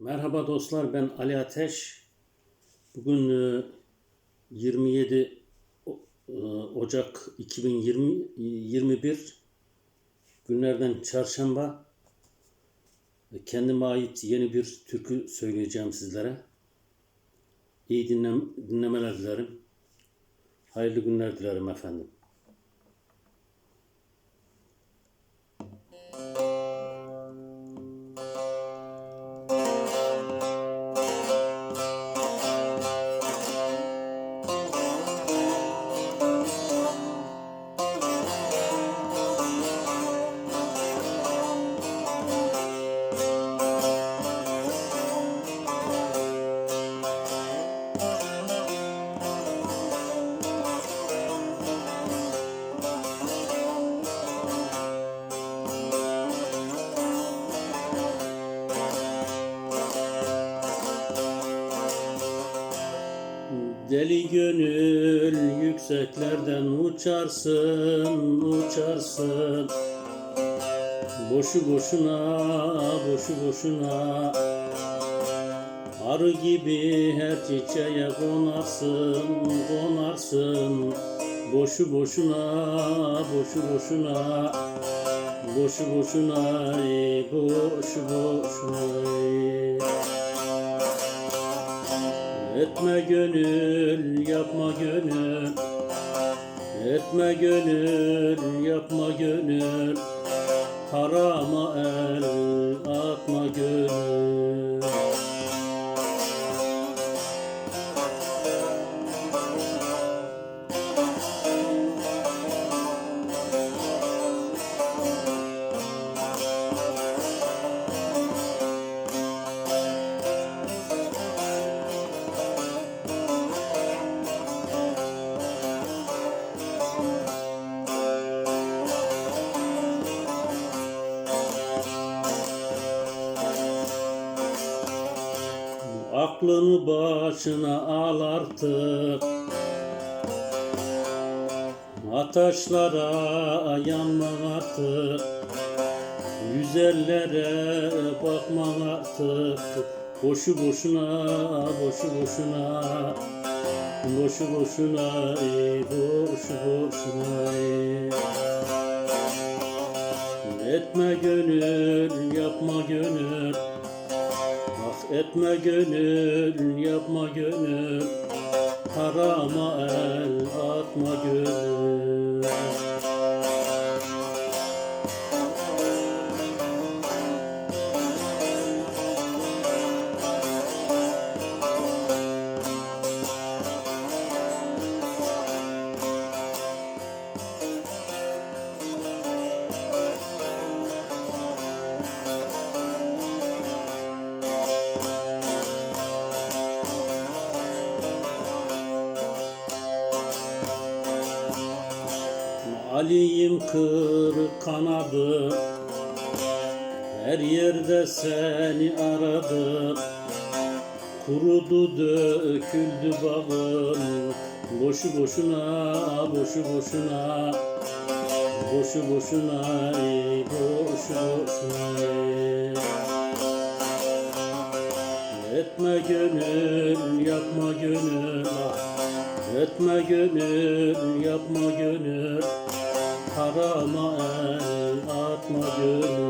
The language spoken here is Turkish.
Merhaba dostlar ben Ali Ateş. Bugün e, 27 O- e, Ocak 2021 günlerden çarşamba ve kendime ait yeni bir türkü söyleyeceğim sizlere. İyi dinlem dinlemeler dilerim. Hayırlı günler dilerim efendim. Deli gönül yükseklerden uçarsın, uçarsın. Boşu boşuna, boşu boşuna. Arı gibi her çiçeğe konarsın, konarsın. Boşu boşuna, boşu boşuna. Boşu boşuna, boşu boşuna. Etme gönül, yapma gönül. Etme gönül, yapma gönül. Harama el, Aklını başına al artık. Ataşlara yanma artık. Güzellere bakma artık. Boşu boşuna, boşu boşuna. Boşu boşuna, ey, boşu boşuna ey. Etme gönül, yapma gönül etme gönül, yapma gönül. Harama el, atma gönül Ali'yim kırık kanadı. Her yerde seni aradım. Kurudu döküldü bağım. Boşu boşuna, boşu boşuna. Boşu boşuna, boşu boşuna. Etme gönül, yapma gönül. Ah. Etme gönül, yapma gönül Harama el, atma gönül